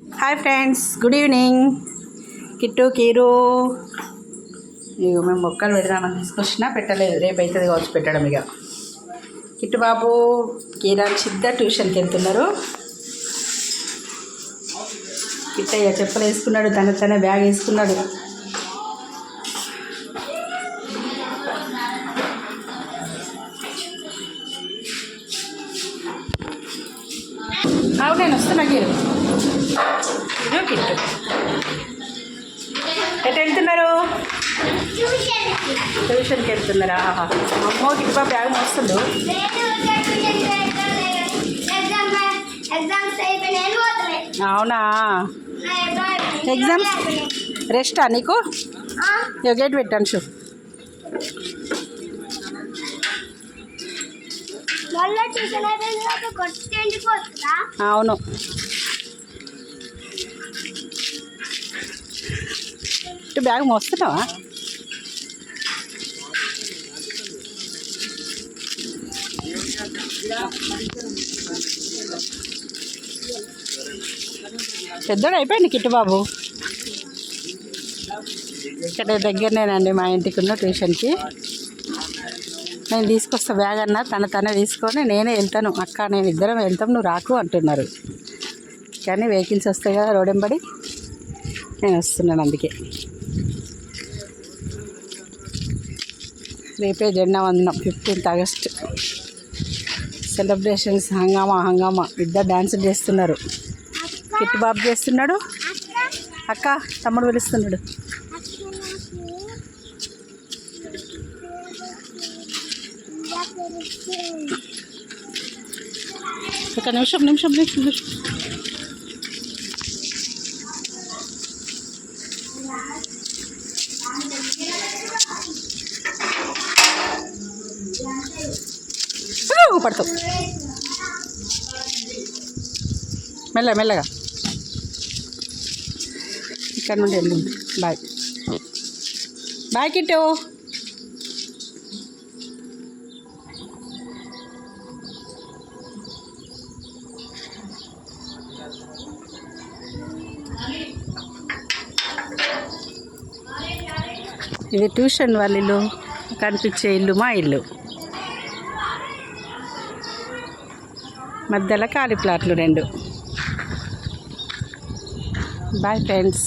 Hi friends good evening Kittu కీరు ఇక మేము మొక్కలు పెడదామని తీసుకొచ్చినా పెట్టలేదు. రేపు అవుతుంది కావచ్చు పెట్టడం ఇక కిట్టు బాబు కీరా సిద్ధ ట్యూషన్కి వెళ్తున్నారు. కిట్టయ్య చెప్పులు వేసుకున్నాడు తన తన బ్యాగ్ వేసుకున్నాడు. అవునండి నేను వస్తున్నా కీరు. కిట్టు. ఎటు వెళ్తున్నారు ట్యూషన్కి వెళ్తున్నారా? అమ్మో కిట్టు బాబు బ్యాగ్ పోతున్నాయి అవునా? ఎగ్జామ్స్ రెస్టా నీకు? గేట్ పెట్టాను షూ అవును. ఇటు బ్యాగ్ మోస్తున్నావా? పెద్దోడు అయిపోయింది కిట్టుబాబు ఇక్కడ దగ్గరనేనండి మా ఇంటికి ఉన్న ట్యూషన్కి. నేను తీసుకొస్తా బ్యాగ్ అన్న తన తనే తీసుకొని నేనే వెళ్తాను. అక్క నేను ఇద్దరం వెళ్తాం నువ్వు రాకు అంటున్నారు. కానీ వెహికల్స్ వస్తాయి కదా రోడెంబడి నేను వస్తున్నాను అందుకే. రేపే జెండా వందనం ఫిఫ్టీన్త్ ఆగస్ట్. సెలబ్రేషన్స్ హంగామా హంగామా. ఇద్దరు డ్యాన్స్ చేస్తున్నారు. కిట్టు బాబు చేస్తున్నాడు. అక్క తమ్ముడు పిలుస్తున్నాడు. ఒక నిమిషం నిమిషం నిమిషం నిమిషం. ఊ, పడతావు. మెల్ల మెల్లగా. ఇక్కడ నుండి వెళ్ళింది బాయ్. బాయ్ కిట్టు. ఇది ట్యూషన్ వాళ్ళ ఇల్లు కనిపించే ఇల్లు మా ఇల్లు. మధ్యలో కాలిఫ్లవర్లు ప్లాట్లు రెండు. Bye friends